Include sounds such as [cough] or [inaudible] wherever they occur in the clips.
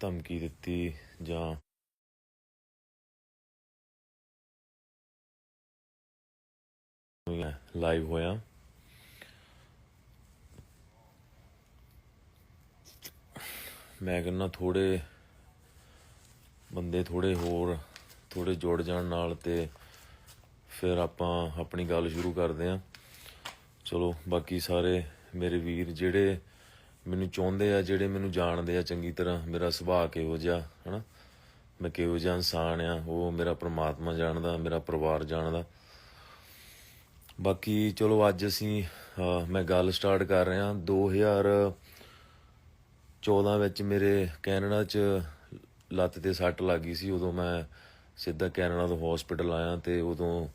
ਧਮਕੀ ਦਿੱਤੀ ਜਾਂ ਲਾਈਵ ਹੋਇਆ। ਮੈਂ ਕਹਿੰਦਾ ਥੋੜੇ ਬੰਦੇ ਥੋੜੇ ਹੋਰ, ਥੋੜੇ ਜੁੜ ਜਾਣ ਨਾਲ ਤੇ ਫਿਰ ਆਪਾਂ ਆਪਣੀ ਗੱਲ ਸ਼ੁਰੂ ਕਰਦੇ ਆਂ ਚਲੋ ਬਾਕੀ ਸਾਰੇ ਮੇਰੇ ਵੀਰ ਜਿਹੜੇ ਮੈਨੂੰ ਚਾਹੁੰਦੇ ਆ ਜਿਹੜੇ ਮੈਨੂੰ ਜਾਣਦੇ ਆ ਚੰਗੀ ਤਰ੍ਹਾਂ ਮੇਰਾ ਸੁਭਾਅ ਕਿਹੋ ਜਿਹਾ ਹਨਾ? ਮੈਂ ਕਿਹੋ ਜਿਹਾ ਇਨਸਾਨ ਆ ਉਹ ਮੇਰਾ ਪ੍ਰਮਾਤਮਾ ਜਾਣਦਾ ਮੇਰਾ ਪਰਿਵਾਰ ਜਾਣਦਾ। ਬਾਕੀ ਚਲੋ ਅੱਜ ਅਸੀਂ ਮੈਂ ਗੱਲ ਸਟਾਰਟ ਕਰ ਰਿਹਾ 2014 ਵਿੱਚ ਮੇਰੇ ਕੈਨੇਡਾ 'ਚ ਲੱਤ ਤੇ ਸੱਟ ਲੱਗੀ ਸੀ ਉਦੋਂ ਮੈਂ ਸਿੱਧਾ ਕੈਨੇਡਾ ਤੋਂ ਹਸਪੀਟਲ ਆਇਆ ਤੇ ਉਦੋਂ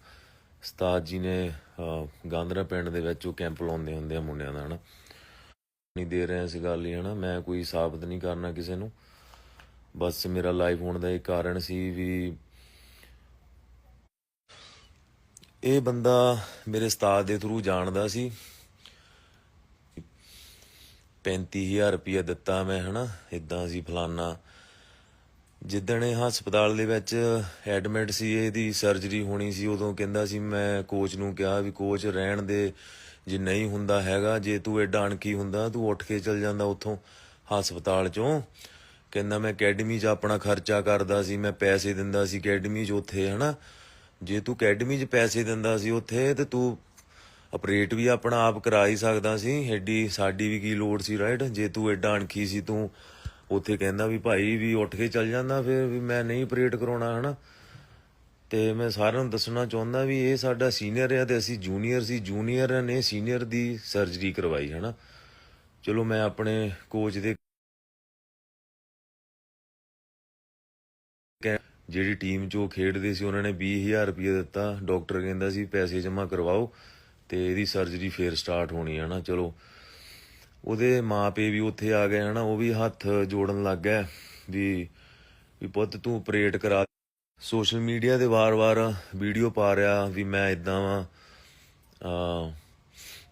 ਸਤਾਜ ਜੀ ਨੇ ਅਹ, ਗਾਂਧਰਾ ਪਿੰਡ ਦੇ ਵਿੱਚ ਉਹ ਕੈਂਪ ਲਾਉਂਦੇ ਹੁੰਦੇ ਆ ਮੁੰਡਿਆਂ ਦਾ ਹਨਾ? ਨਹੀਂ ਦੇ ਰਿਹਾ ਇਸ ਗੱਲ ਲਈ ਹਨਾ। ਮੈਂ ਕੋਈ ਸਾਬਤ ਨਹੀਂ ਕਰਨਾ ਕਿਸੇ ਨੂੰ। ਬਸ ਮੇਰਾ ਲਾਈਵ ਹੋਣ ਦਾ ਇਹ ਕਾਰਨ ਸੀ ਵੀ ਇਹ ਬੰਦਾ ਮੇਰੇ ਉਸਤਾਦ ਦੇ ਥਰੂ ਜਾਣਦਾ ਸੀ। 35000 ਰੁਪਇਆ ਦਿੱਤਾ ਮੈਂ, ਹਨਾ। ਇਦਾਂ ਸੀ ਫਲਾਨਾ। ਜਿੱਦਣ ਇਹ ਹਸਪਤਾਲ ਦੇ ਵਿੱਚ ਐਡਮਿਟ ਸੀ, ਇਹਦੀ ਸਰਜਰੀ ਹੋਣੀ ਸੀ, ਉਦੋਂ ਕਹਿੰਦਾ ਸੀ ਮੈਂ ਕੋਚ ਨੂੰ ਕਿਹਾ ਵੀ ਕੋਚ ਰਹਿਣ ਦੇ। ਜੇ ਨਹੀਂ ਹੁੰਦਾ ਹੈਗਾ, ਜੇ ਤੂੰ ਐਡਾ ਅਣਖੀ ਹੁੰਦਾ, ਤੂੰ ਉੱਠ ਕੇ ਚੱਲ ਜਾਂਦਾ ਉੱਥੋਂ ਹਸਪਤਾਲ ਚੋਂ। ਕਹਿੰਦਾ ਮੈਂ ਅਕੈਡਮੀ 'ਚ ਆਪਣਾ ਖਰਚਾ ਕਰਦਾ ਸੀ, ਮੈਂ ਪੈਸੇ ਦਿੰਦਾ ਸੀ ਅਕੈਡਮੀ 'ਚ ਉੱਥੇ, ਹਨਾ? ਜੇ ਤੂੰ ਅਕੈਡਮੀ 'ਚ ਪੈਸੇ ਦਿੰਦਾ ਸੀ ਉੱਥੇ, ਤੇ ਤੂੰ ਆਪਰੇਟ ਵੀ ਆਪਣਾ ਆਪ ਕਰਾ ਹੀ ਸਕਦਾ ਸੀ। ਐਡੀ ਸਾਡੀ ਵੀ ਕੀ ਲੋੜ ਸੀ ਰਾਈਟ ਜੇ ਤੂੰ ਐਡਾ ਅਣਖੀ ਸੀ, ਤੂੰ ਉੱਥੇ ਕਹਿੰਦਾ ਵੀ ਭਾਈ ਵੀ ਉੱਠ ਕੇ ਚੱਲ ਜਾਂਦਾ, ਫਿਰ ਵੀ ਮੈਂ ਨਹੀਂ ਆਪਰੇਟ ਕਰਾਉਣਾ, ਹਨਾ? ਤੇ ਮੈਂ ਸਾਰਿਆਂ ਨੂੰ ਦੱਸਣਾ ਚਾਹੁੰਦਾ ਵੀ ਇਹ ਸਾਡਾ ਸੀਨੀਅਰ ਆ ਤੇ ਅਸੀਂ ਜੂਨੀਅਰ ਸੀ ਜੂਨੀਅਰ ਨੇ ਸੀਨੀਅਰ ਦੀ ਸਰਜਰੀ ਕਰਵਾਈ, ਹਨਾ? ਚਲੋ ਮੈਂ ਆਪਣੇ ਕੋਚ ਦੇ ਜਿਹੜੀ ਟੀਮ 'ਚ ਉਹ ਖੇਡਦੇ ਸੀ, ਉਹਨਾਂ ਨੇ 20000 ਰੁਪਏ ਦਿੱਤਾ। ਡਾਕਟਰ ਕਹਿੰਦਾ ਸੀ, ਪੈਸੇ ਜਮ੍ਹਾਂ ਕਰਵਾਓ ਤੇ ਇਹਦੀ ਸਰਜਰੀ ਫੇਰ ਸਟਾਰਟ ਹੋਣੀ ਹੈ ਨਾ ਚਲੋ, ਉਹਦੇ ਮਾਪੇ ਵੀ ਉੱਥੇ ਆ ਗਏ, ਹਨਾ? ਉਹ ਵੀ ਹੱਥ ਜੋੜਨ ਲੱਗ ਗਏ ਵੀ ਵੀ ਪੁੱਤ ਤੂੰ ਆਪਰੇਟ ਕਰਾ ਸੋਸ਼ਲ ਮੀਡੀਆ ਤੇ ਵਾਰ-ਵਾਰ ਵੀਡੀਓ ਪਾ ਰਿਹਾ ਵੀ ਮੈਂ ਇਦਾਂ ਵਾਂ।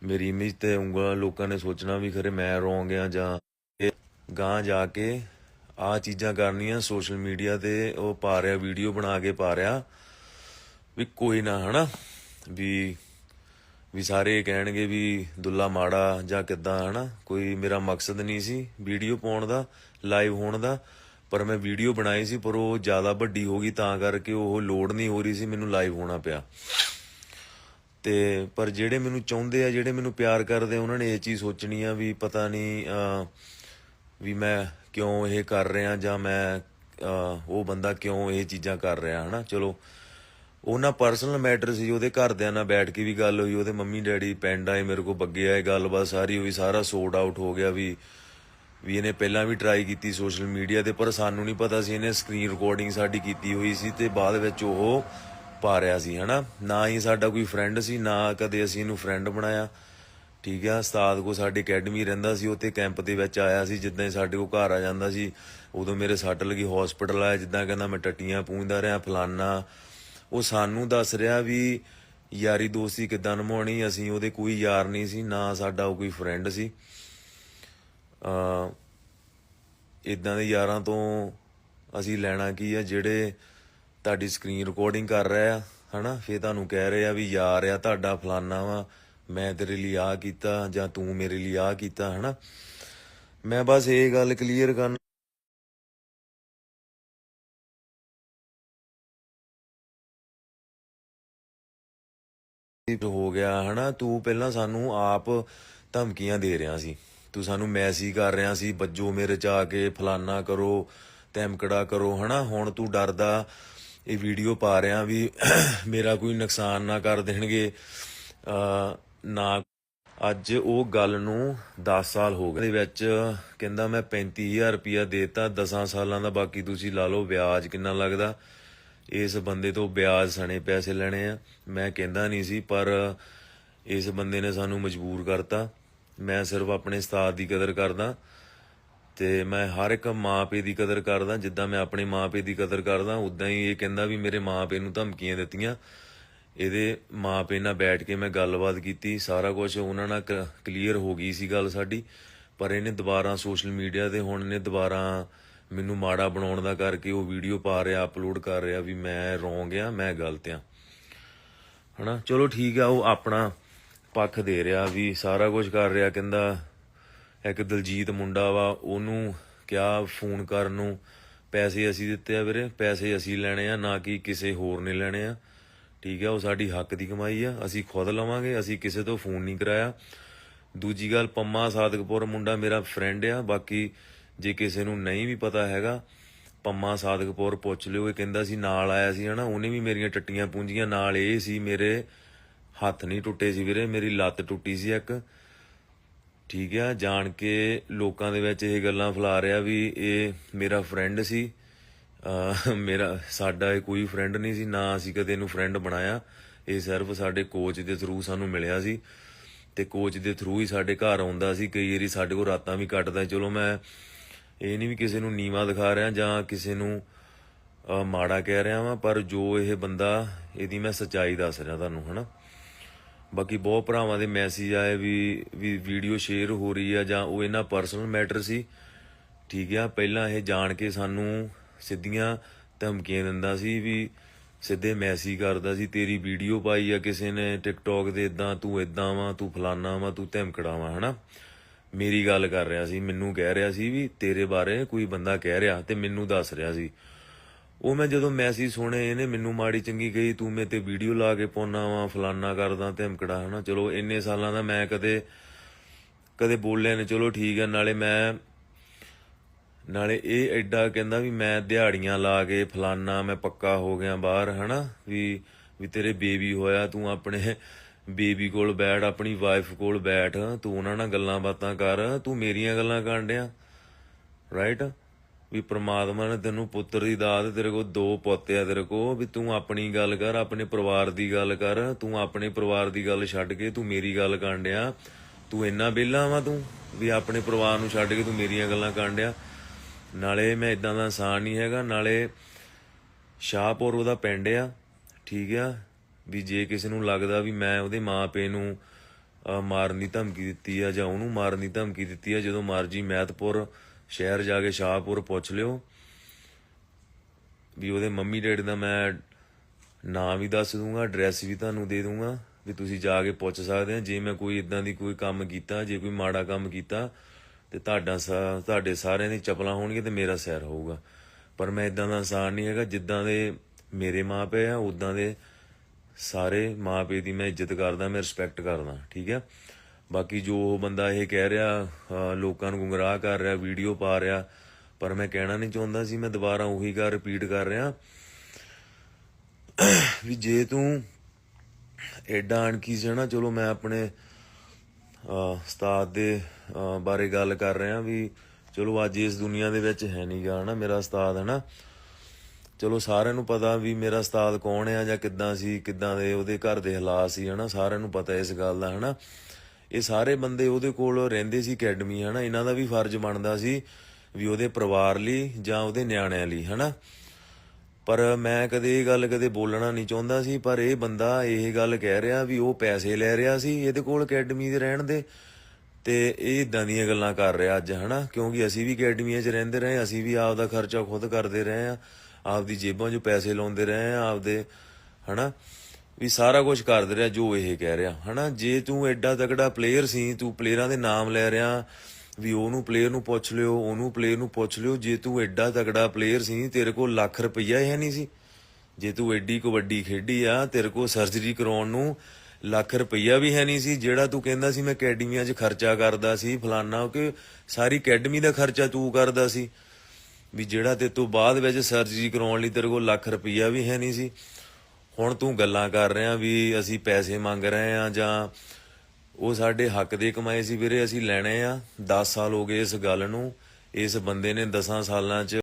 ਮੇਰੀ ਇਮੇਜ ਤੇ ਉਂਗਲਾਂ ਲੋਕਾਂ ਨੇ ਸੋਚਣਾ ਵੀ ਖਰੇ ਮੈਂ ਰੋਂਗ ਆ ਜਾਂ ਇਹ ਗਾਂ ਜਾ ਕੇ ਆ ਚੀਜ਼ਾਂ ਕਰਨੀਆਂ ਸੋਸ਼ਲ ਮੀਡੀਆ ਤੇ ਉਹ ਪਾ ਰਿਹਾ, ਵੀਡੀਓ ਬਣਾ ਕੇ ਪਾ ਰਿਹਾ ਵੀ ਕੋਈ ਨਾ, ਹਨਾ? ਵੀ ਵੀ ਸਾਰੇ ਇਹ ਕਹਿਣਗੇ ਵੀ ਦੁੱਲਾ ਮਾੜਾ ਜਾਂ ਕਿੱਦਾਂ, ਹਨਾ? ਕੋਈ ਮੇਰਾ ਮਕਸਦ ਨਹੀਂ ਸੀ ਵੀਡੀਓ ਪਾਉਣ ਦਾ ਲਾਈਵ ਹੋਣ ਦਾ। ਪਰ ਮੈਂ ਵੀਡੀਓ ਬਣਾਈ ਸੀ, ਪਰ ਉਹ ਜ਼ਿਆਦਾ ਵੱਡੀ ਹੋ ਗਈ, ਤਾਂ ਕਰਕੇ ਉਹ ਲੋਡ ਨਹੀਂ ਹੋ ਰਹੀ ਸੀ, ਮੈਨੂੰ ਲਾਈਵ ਹੋਣਾ ਪਿਆ। ਤੇ ਪਰ ਜਿਹੜੇ ਮੈਨੂੰ ਚਾਹੁੰਦੇ ਆ, ਜਿਹੜੇ ਮੈਨੂੰ ਪਿਆਰ ਕਰਦੇ ਆ, ਉਹਨਾਂ ਨੇ ਇਹ ਚੀਜ਼ ਸੋਚਣੀ ਆ ਵੀ ਪਤਾ ਨਹੀਂ ਵੀ ਮੈਂ ਕਿਉਂ ਇਹ ਕਰ ਰਿਹਾ ਜਾਂ ਮੈਂ ਉਹ ਬੰਦਾ ਕਿਉਂ ਇਹ ਚੀਜ਼ਾਂ ਕਰ ਰਿਹਾ, ਹਨਾ? ਚਲੋ ਉਹਨਾਂ ਪਰਸਨਲ ਮੈਟਰ ਸੀ, ਉਹਦੇ ਘਰਦਿਆਂ ਨਾਲ ਬੈਠ ਕੇ ਵੀ ਗੱਲ ਹੋਈ, ਉਹਦੇ ਮੰਮੀ ਡੈਡੀ ਪਿੰਡ ਆਏ, ਮੇਰੇ ਕੋਲ ਬੱਗੇ ਆਏ, ਗੱਲਬਾਤ ਸਾਰੀ ਹੋਈ, ਸਾਰਾ ਸੋਰਟ ਆਊਟ ਹੋ ਗਿਆ ਵੀ ਵੀ ਇਹਨੇ ਪਹਿਲਾਂ ਵੀ ਟਰਾਈ ਕੀਤੀ ਸੋਸ਼ਲ ਮੀਡੀਆ ਤੇ, ਪਰ ਸਾਨੂੰ ਨਹੀਂ ਪਤਾ ਸੀ ਇਹਨੇ ਸਕਰੀਨ ਰਿਕਾਰਡਿੰਗ ਸਾਡੀ ਕੀਤੀ ਹੋਈ ਸੀ ਤੇ ਬਾਅਦ ਵਿੱਚ ਉਹ ਪਾ ਰਿਹਾ ਸੀ, ਹਨਾ? ਨਾ ਹੀ ਸਾਡਾ ਕੋਈ ਫਰੈਂਡ ਸੀ, ਨਾ ਕਦੇ ਅਸੀਂ ਇਹਨੂੰ ਫਰੈਂਡ ਬਣਾਇਆ। ਠੀਕ ਆ? ਉਸਤਾਦ ਕੋ ਸਾਡੀ ਅਕੈਡਮੀ ਰਹਿੰਦਾ ਸੀ, ਉੱਥੇ ਕੈਂਪ ਦੇ ਵਿੱਚ ਆਇਆ ਸੀ, ਜਿੱਦਾਂ ਹੀ ਸਾਡੇ ਕੋ ਘਰ ਆ ਜਾਂਦਾ ਸੀ, ਉਦੋਂ ਮੇਰੇ ਸੱਟ ਲੱਗੀ ਹਸਪੀਟਲ ਆਇਆ, ਜਿੱਦਾਂ ਕਹਿੰਦਾ ਮੈਂ ਟੱਟੀਆਂ ਪੂੰਝਦਾ ਰਿਹਾ, ਫਲਾਨਾ। ਉਹ ਸਾਨੂੰ ਦੱਸ ਰਿਹਾ ਵੀ, ਯਾਰੀ ਦੋਸਤੀ ਕਿਦਾਂ ਨਿਭਾਉਣੀ? ਅਸੀਂ ਉਹਦੇ ਕੋਈ ਯਾਰ ਨਹੀਂ ਸੀ, ਨਾ ਸਾਡਾ ਉਹ ਕੋਈ ਫਰੈਂਡ ਸੀ। ਇਦਾਂ ਦੇ ਯਾਰਾਂ ਤੋਂ ਅਸੀਂ ਲੈਣਾ ਕੀ ਆ, ਜਿਹੜੇ ਤੁਹਾਡੀ ਸਕਰੀਨ ਰਿਕਾਰਡਿੰਗ ਕਰ ਰਹੇ ਆ, ਹਨਾ? ਫੇਰ ਤੁਹਾਨੂੰ ਕਹਿ ਰਹੇ ਆ ਵੀ ਯਾਰ ਆ, ਤੁਹਾਡਾ ਫਲਾਨਾ ਵਾ, ਮੈਂ ਤੇਰੇ ਲਈ ਆ ਕੀਤਾ ਜਾਂ ਤੂੰ ਮੇਰੇ ਲਈ ਆ ਕੀਤਾ, ਹਨਾ? ਮੈਂ ਬਸ ਇਹ ਗੱਲ ਕਲੀਅਰ ਕਰਨ ਹੋ ਗਿਆ, ਹਨਾ? ਤੂੰ ਪਹਿਲਾਂ ਸਾਨੂੰ ਆਪ ਧਮਕੀਆਂ ਦੇ ਰਿਹਾ ਸੀ। ਤੂੰ ਸਾਨੂੰ ਮੈਸੇਜ ਕਰ ਰਿਹਾ ਸੀ, ਵੱਜੋ ਮੇਰੇ ਚ ਆ ਕੇ, ਫਲਾਨਾ ਕਰੋ, ਤੈਮਕੜਾ ਕਰੋ, ਹਨਾ? ਹੁਣ ਤੂੰ ਡਰਦਾ, ਇਹ ਵੀਡੀਓ ਪਾ ਰਿਹਾ ਵੀ [coughs] ਮੇਰਾ ਕੋਈ ਨੁਕਸਾਨ ਨਾ ਕਰ ਦੇਣਗੇ। ਨਾ। ਅੱਜ ਉਹ ਗੱਲ ਨੂੰ 10 ਸਾਲ ਹੋ ਗਏ। ਦੇ ਵਿੱਚ ਕਹਿੰਦਾ ਮੈਂ 35000 ਰੁਪਇਆ ਦੇਤਾ 10 ਸਾਲਾਂ ਦਾ, ਬਾਕੀ ਤੁਸੀਂ ਲਾ ਲਓ, ਵਿਆਜ ਕਿੰਨਾ ਲੱਗਦਾ? ਇਸ ਬੰਦੇ ਤੋਂ ਵਿਆਜ ਸਣੇ ਪੈਸੇ ਲੈਣੇ ਆ। ਮੈਂ ਕਹਿੰਦਾ ਨਹੀਂ ਸੀ, ਪਰ ਇਸ ਬੰਦੇ ਨੇ ਸਾਨੂੰ ਮਜਬੂਰ ਕਰਤਾ। ਮੈਂ ਸਿਰਫ ਆਪਣੇ ਉਸਤਾਦ ਦੀ ਕਦਰ ਕਰਦਾ ਤੇ ਮੈਂ ਹਰ ਇੱਕ ਮਾਪੇ ਦੀ ਕਦਰ ਕਰਦਾ, ਜਿੱਦਾਂ ਮੈਂ ਆਪਣੇ ਮਾਪੇ ਦੀ ਕਦਰ ਕਰਦਾ ਉਦਾਂ ਹੀ ਇਹ ਕਹਿੰਦਾ ਵੀ ਮੇਰੇ ਮਾਪੇ ਨੂੰ ਧਮਕੀਆਂ ਦਿੱਤੀਆਂ। ਇਹਦੇ ਮਾਪੇ ਨਾਲ ਬੈਠ ਕੇ ਮੈਂ ਗੱਲਬਾਤ ਕੀਤੀ, ਸਾਰਾ ਕੁਝ ਉਹਨਾਂ ਨਾਲ ਕਲੀਅਰ ਹੋ ਗਈ ਸੀ ਗੱਲ ਸਾਡੀ। ਪਰ ਇਹਨੇ ਦੁਬਾਰਾ ਸੋਸ਼ਲ ਮੀਡੀਆ ਤੇ ਹੁਣ ਇਹਨੇ ਦੁਬਾਰਾ ਮੈਨੂੰ ਮਾੜਾ ਬਣਾਉਣ ਦਾ ਕਰਕੇ ਉਹ ਵੀਡੀਓ ਪਾ ਰਿਹਾ ਅਪਲੋਡ ਕਰ ਰਿਹਾ ਵੀ ਮੈਂ ਰੋਂਗ ਆ, ਮੈਂ ਗਲਤ ਆ। ਹਨਾ? ਚਲੋ ਠੀਕ ਆ, ਉਹ ਆਪਣਾ ਪੱਖ ਦੇ ਰਿਹਾ ਵੀ ਸਾਰਾ ਕੁਝ ਕਰ ਰਿਹਾ, ਕਹਿੰਦਾ ਇੱਕ ਦਲਜੀਤ ਮੁੰਡਾ ਵਾ, ਉਹਨੂੰ ਕਿਹਾ ਫੋਨ ਕਰਨ ਨੂੰ? ਪੈਸੇ ਅਸੀਂ ਦਿੱਤੇ ਆ ਵੀਰੇ, ਪੈਸੇ ਅਸੀਂ ਲੈਣੇ ਆ, ਨਾ ਕਿ ਕਿਸੇ ਹੋਰ ਨੇ ਲੈਣੇ ਆ। ਠੀਕ ਆ, ਉਹ ਸਾਡੀ ਹੱਕ ਦੀ ਕਮਾਈ ਆ, ਅਸੀਂ ਖੁਦ ਲਵਾਂਗੇ, ਅਸੀਂ ਕਿਸੇ ਤੋਂ ਫੋਨ ਨਹੀਂ ਕਰਾਇਆ। ਦੂਜੀ ਗੱਲ, ਪੰਮਾ ਸਾਦਕਪੁਰ ਮੁੰਡਾ ਮੇਰਾ ਫਰੈਂਡ ਆ, ਬਾਕੀ ਜੇ ਕਿਸੇ ਨੂੰ ਨਹੀਂ ਵੀ ਪਤਾ ਹੈਗਾ, ਪੰਮਾ ਸਾਦਕਪੁਰ ਪੁੱਛ ਲਿਓ, ਇਹ ਕਹਿੰਦਾ ਸੀ ਨਾਲ ਆਇਆ ਸੀ, ਹਨਾ? ਉਹਨੇ ਵੀ ਮੇਰੀਆਂ ਟੱਟੀਆਂ ਪੂੰਜੀਆਂ ਨਾਲ ਇਹ ਸੀ ਮੇਰੇ ਹੱਥ ਨਹੀਂ ਟੁੱਟੇ ਸੀ ਵੀਰੇ, ਮੇਰੀ ਲੱਤ ਟੁੱਟੀ ਸੀ ਇੱਕ। ਠੀਕ ਆ, ਜਾਣ ਕੇ ਲੋਕਾਂ ਦੇ ਵਿੱਚ ਇਹ ਗੱਲਾਂ ਫੈਲਾ ਰਿਹਾ ਵੀ ਇਹ ਮੇਰਾ ਫਰੈਂਡ ਸੀ। ਮੇਰਾ, ਸਾਡਾ ਇਹ ਕੋਈ ਫਰੈਂਡ ਨਹੀਂ ਸੀ, ਨਾ ਅਸੀਂ ਕਦੇ ਇਹਨੂੰ ਫਰੈਂਡ ਬਣਾਇਆ। ਇਹ ਸਿਰਫ ਸਾਡੇ ਕੋਚ ਦੇ ਥਰੂ ਸਾਨੂੰ ਮਿਲਿਆ ਸੀ ਤੇ ਕੋਚ ਦੇ ਥਰੂ ਹੀ ਸਾਡੇ ਘਰ ਆਉਂਦਾ ਸੀ। ਕਈ ਵਾਰੀ ਸਾਡੇ ਕੋਲ ਰਾਤਾਂ ਵੀ ਕੱਟਦਾ ਚਲੋ ਮੈਂ ਇਹ ਨਹੀਂ ਵੀ ਕਿਸੇ ਨੂੰ ਨੀਵਾ ਦਿਖਾ ਰਿਹਾ ਜਾਂ ਕਿਸੇ ਨੂੰ ਮਾੜਾ ਕਹਿ ਰਿਹਾ ਵਾਂ, ਪਰ ਜੋ ਇਹ ਬੰਦਾ, ਇਹਦੀ ਮੈਂ ਸੱਚਾਈ ਦੱਸ ਰਿਹਾ ਤੁਹਾਨੂੰ, ਹਨਾ? ਬਾਕੀ ਬਹੁਤ ਭਰਾਵਾਂ ਦੇ ਮੈਸੇਜ ਆਏ ਵੀ ਵੀ ਵੀਡੀਓ ਸ਼ੇਅਰ ਹੋ ਰਹੀ ਆ ਜਾਂ ਉਹ ਇਹਨਾਂ ਪਰਸਨਲ ਮੈਟਰ ਸੀ। ਠੀਕ ਆ, ਪਹਿਲਾਂ ਇਹ ਜਾਣ ਕੇ ਸਾਨੂੰ ਸਿੱਧੀਆਂ ਧਮਕੀਆਂ ਦਿੰਦਾ ਸੀ ਵੀ ਸਿੱਧੇ ਮੈਸੇਜ ਕਰਦਾ ਸੀ, ਤੇਰੀ ਵੀਡੀਓ ਪਾਈ ਆ ਕਿਸੇ ਨੇ ਟਿਕਟੌਕ ਦੇ ਇਦਾਂ ਤੂੰ ਇਦਾਂ ਵਾ, ਤੂੰ ਫਲਾਨਾ ਵਾ, ਤੂੰ ਧਮਕੜਾ ਵਾਂ, ਹਨਾ? ਮੇਰੀ ਗੱਲ ਕਰ ਰਿਹਾ ਸੀ, ਮੈਨੂੰ ਕਹਿ ਰਿਹਾ ਸੀ ਵੀ ਤੇਰੇ ਬਾਰੇ ਕੋਈ ਬੰਦਾ ਕਹਿ ਰਿਹਾ ਤੇ ਮੈਨੂੰ ਦੱਸ ਰਿਹਾ ਸੀ। ਉਹ ਮੈਂ ਜਦੋਂ ਮੈਸੇਜ ਸੁਣੇ, ਇਹਨੇ ਮੈਨੂੰ ਮਾੜੀ ਚੰਗੀ ਕਹੀ, ਤੂੰ ਮੇ ਤੇ ਵੀਡੀਓ ਲਾ ਕੇ ਪਾਉਣਾ ਵਾ, ਫਲਾਨਾ ਕਰਦਾ ਧਮਕੜਾ ਹਨਾ। ਚਲੋ, ਇੰਨੇ ਸਾਲਾਂ ਦਾ ਮੈਂ ਕਦੇ ਕਦੇ ਬੋਲਿਆ ਨੇ। ਚਲੋ, ਠੀਕ ਹੈ ਨਾਲੇ ਮੈਂ, ਨਾਲੇ ਇਹ ਐਡਾ ਕਹਿੰਦਾ ਵੀ ਮੈਂ ਦਿਹਾੜੀਆਂ ਲਾ ਕੇ ਫਲਾਨਾ, ਮੈਂ ਪੱਕਾ ਹੋ ਗਿਆ ਬਾਹਰ, ਹਨਾ। ਵੀ ਵੀ ਤੇਰੇ ਬੇਬੀ ਹੋਇਆ, ਤੂੰ ਆਪਣੇ ਬੇਬੀ ਕੋਲ ਬੈਠ, ਆਪਣੀ ਵਾਈਫ ਕੋਲ ਬੈਠ। ਤੂੰ ਉਹਨਾਂ ਨਾਲ ਗੱਲਾਂ ਬਾਤਾਂ ਕਰ, ਤੂੰ ਮੇਰੀਆਂ ਗੱਲਾਂ ਕਰਨ ਡਿਆ ਰਾਈਟ ਵੀ ਪ੍ਰਮਾਤਮਾ ਨੇ ਤੈਨੂੰ ਪੁੱਤਰ ਦੀ ਦਾਤ, ਤੇਰੇ ਕੋਲ ਦੋ ਪੋਤੇ ਆ ਤੇਰੇ ਕੋਲ, ਵੀ ਤੂੰ ਆਪਣੀ ਗੱਲ ਕਰ, ਆਪਣੇ ਪਰਿਵਾਰ ਦੀ ਗੱਲ ਕਰ, ਤੂੰ ਆਪਣੇ ਪਰਿਵਾਰ ਦੀ ਗੱਲ ਛੱਡ ਕੇ ਤੂੰ ਮੇਰੀ ਗੱਲ ਕਰਨ ਡਿਆ ਤੂੰ ਇੰਨਾ ਵਿਹਲਾ ਵਾ ਤੂੰ, ਵੀ ਆਪਣੇ ਪਰਿਵਾਰ ਨੂੰ ਛੱਡ ਕੇ ਤੂੰ ਮੇਰੀਆਂ ਗੱਲਾਂ ਕਰਨ ਡਿਆ ਨਾਲੇ ਮੈਂ ਇਦਾਂ ਦਾ ਇਨਸਾਨ ਨਹੀਂ ਹੈਗਾ, ਨਾਲੇ ਸ਼ਾਹਪੁਰ ਉਹਦਾ ਪਿੰਡ ਆ, ਠੀਕ ਆ? ਵੀ ਜੇ ਕਿਸੇ ਨੂੰ ਲੱਗਦਾ ਵੀ ਮੈਂ ਉਹਦੇ ਮਾਪੇ ਨੂੰ ਮਾਰਨ ਦੀ ਧਮਕੀ ਦਿੱਤੀ ਆ ਜਾਂ ਉਹਨੂੰ ਮਾਰਨ ਦੀ ਧਮਕੀ ਦਿੱਤੀ ਆ, ਜਦੋਂ ਮਰਜ਼ੀ ਮਹਿਤਪੁਰ ਸ਼ਹਿਰ ਜਾ ਕੇ ਸ਼ਾਹਪੁਰ ਪੁੱਛ ਲਿਓ ਵੀ ਉਹਦੇ ਮੰਮੀ ਡੈਡੀ ਦਾ ਮੈਂ ਨਾਂ ਵੀ ਦੱਸ ਦੂੰਗਾ ਐਡਰੈਸ ਵੀ ਤੁਹਾਨੂੰ ਦੇ ਦੂੰਗਾ, ਵੀ ਤੁਸੀਂ ਜਾ ਕੇ ਪੁੱਛ ਸਕਦੇ ਆ ਜੇ ਮੈਂ ਕੋਈ ਇਦਾਂ ਦੀ ਕੋਈ ਕੰਮ ਕੀਤਾ, ਜੇ ਕੋਈ ਮਾੜਾ ਕੰਮ ਕੀਤਾ, ਤੇ ਤੁਹਾਡਾ ਸਾ- ਤੁਹਾਡੇ ਸਾਰਿਆਂ ਦੀ ਚਪਲਾਂ ਹੋਣਗੀਆਂ ਤੇ ਮੇਰਾ ਸਿਰ ਹੋਊਗਾ। ਪਰ ਮੈਂ ਇਦਾਂ ਦਾ ਇਨਸਾਨ ਨਹੀਂ ਹੈਗਾ, ਜਿੱਦਾਂ ਦੇ ਮੇਰੇ ਮਾਪੇ ਆ ਉਦਾਂ ਦੇ ਸਾਰੇ ਮਾਪੇ ਦੀ ਮੈਂ ਇੱਜ਼ਤ ਕਰਦਾ, ਮੈਂ ਰਿਸਪੈਕਟ ਕਰਦਾ, ਠੀਕ ਹੈ? ਬਾਕੀ ਜੋ ਉਹ ਬੰਦਾ ਇਹ ਕਹਿ ਰਿਹਾ ਲੋਕਾਂ ਨੂੰ ਗੁੰਮਰਾਹ ਕਰ ਰਿਹਾ, ਵੀਡੀਓ ਪਾ ਰਿਹਾ, ਪਰ ਮੈਂ ਕਹਿਣਾ ਨਹੀਂ ਚਾਹੁੰਦਾ ਸੀ, ਮੈਂ ਦੁਬਾਰਾ ਉਹੀ ਗੱਲ ਰਿਪੀਟ ਕਰ ਰਿਹਾ। ਵੀ ਜੇ ਤੂੰ ਐਡਾ ਅਣਖੀ ਸੀ ਨਾ, ਚਲੋ ਮੈਂ ਆਪਣੇ ਉਸਤਾਦ ਦੇ ਬਾਰੇ ਗੱਲ ਕਰ ਰਿਹਾ ਵੀ ਚਲੋ ਅੱਜ ਇਸ ਦੁਨੀਆ ਦੇ ਵਿੱਚ ਹੈ ਨਹੀਂ ਨਹੀਂਗਾ ਨਾ ਮੇਰਾ ਉਸਤਾਦ ਹੈ ਨਾ ਚਲੋ ਸਾਰਿਆਂ ਨੂੰ ਪਤਾ ਵੀ ਮੇਰਾ ਉਸਤਾਦ ਕੌਣ ਆ ਜਾਂ ਕਿੱਦਾਂ ਸੀ, ਕਿੱਦਾਂ ਦੇ ਉਹਦੇ ਘਰ ਦੇ ਹਾਲਾਤ ਸੀ, ਹਨਾ। ਸਾਰਿਆਂ ਨੂੰ ਪਤਾ ਇਸ ਗੱਲ ਦਾ, ਹਨਾ। ਇਹ ਸਾਰੇ ਬੰਦੇ ਉਹਦੇ ਕੋਲ ਰਹਿੰਦੇ ਸੀ ਅਕੈਡਮੀ, ਹਨਾ? ਇਹਨਾਂ ਦਾ ਵੀ ਫਰਜ਼ ਬਣਦਾ ਸੀ ਵੀ ਉਹਦੇ ਪਰਿਵਾਰ ਲਈ ਜਾਂ ਉਹਦੇ ਨਿਆਣਿਆਂ ਲਈ, ਹਨਾ? ਪਰ ਮੈਂ ਕਦੇ ਇਹ ਗੱਲ ਕਦੇ ਬੋਲਣਾ ਨਹੀਂ ਚਾਹੁੰਦਾ ਸੀ, ਪਰ ਇਹ ਬੰਦਾ ਇਹ ਗੱਲ ਕਹਿ ਰਿਹਾ ਵੀ ਉਹ ਪੈਸੇ ਲੈ ਰਿਹਾ ਸੀ ਇਹਦੇ ਕੋਲ ਅਕੈਡਮੀ ਦੇ ਰਹਿਣ ਦੇ ਤੇ ਇਹ ਇਦਾਂ ਦੀਆਂ ਗੱਲਾਂ ਕਰ ਰਿਹਾ ਅੱਜ, ਹਨਾ? ਕਿਉਂਕਿ ਅਸੀਂ ਵੀ ਅਕੈਡਮੀਆਂ 'ਚ ਰਹਿੰਦੇ ਰਹੇ, ਅਸੀਂ ਵੀ ਆਪ ਦਾ ਖਰਚਾ ਖੁਦ ਕਰਦੇ ਰਹੇ ਆ ਆਪਦੀ ਜੇਬਾਂ 'ਚੋਂ ਪੈਸੇ ਲਾਉਂਦੇ ਰਹੇ ਆ ਆਪਦੇ ਹਨਾ? ਵੀ ਸਾਰਾ ਕੁਝ ਕਰਦੇ ਰਿਹਾ ਜੋ ਇਹ ਕਹਿ ਰਿਹਾ। ਹਨਾ, ਜੇ ਤੂੰ ਐਡਾ ਤਗੜਾ ਪਲੇਅਰ ਸੀ, ਤੂੰ ਪਲੇਅਰਾਂ ਦੇ ਨਾਮ ਲੈ ਰਿਹਾ, ਵੀ ਉਹਨੂੰ ਪਲੇਅਰ ਨੂੰ ਪੁੱਛ ਲਿਓ, ਉਹਨੂੰ ਪਲੇਅਰ ਨੂੰ ਪੁੱਛ ਲਿਓ, ਜੇ ਤੂੰ ਐਡਾ ਤਗੜਾ ਪਲੇਅਰ ਸੀ, ਤੇਰੇ ਕੋਲ ਲੱਖ ਰੁਪਈਆ ਹੀ ਨਹੀਂ ਸੀ। ਜੇ ਤੂੰ ਐਡੀ ਕਬੱਡੀ ਖੇਡੀ ਆ, ਤੇਰੇ ਕੋਲ ਸਰਜਰੀ ਕਰਾਉਣ ਨੂੰ ਲੱਖ ਰੁਪਈਆ ਵੀ ਹੈ ਨਹੀਂ ਸੀ, ਜਿਹੜਾ ਤੂੰ ਕਹਿੰਦਾ ਸੀ ਮੈਂ ਅਕੈਡਮੀਆਂ 'ਚ ਖਰਚਾ ਕਰਦਾ ਸੀ, ਫਲਾਨਾ ਕਿ ਸਾਰੀ ਅਕੈਡਮੀ ਦਾ ਖਰਚਾ ਤੂੰ ਕਰਦਾ ਸੀ। ਵੀ ਜਿਹੜਾ ਤੇ ਤੋਂ ਬਾਅਦ ਵਿੱਚ ਸਰਜਰੀ ਕਰਾਉਣ ਲਈ ਤੇਰੇ ਕੋਲ ਲੱਖ ਰੁਪਈਆ ਵੀ ਹੈ ਨਹੀਂ ਸੀ। ਹੁਣ ਤੂੰ ਗੱਲਾਂ ਕਰ ਰਿਹਾ ਵੀ ਅਸੀਂ ਪੈਸੇ ਮੰਗ ਰਹੇ ਆ ਜਾਂ ਉਹ ਸਾਡੇ ਹੱਕ ਦੇ ਕਮਾਏ ਸੀ ਵੀਰੇ, ਅਸੀਂ ਲੈਣੇ ਆ। 10 ਸਾਲ ਹੋ ਗਏ ਇਸ ਗੱਲ ਨੂੰ। ਇਸ ਬੰਦੇ ਨੇ 10 ਸਾਲਾਂ 'ਚ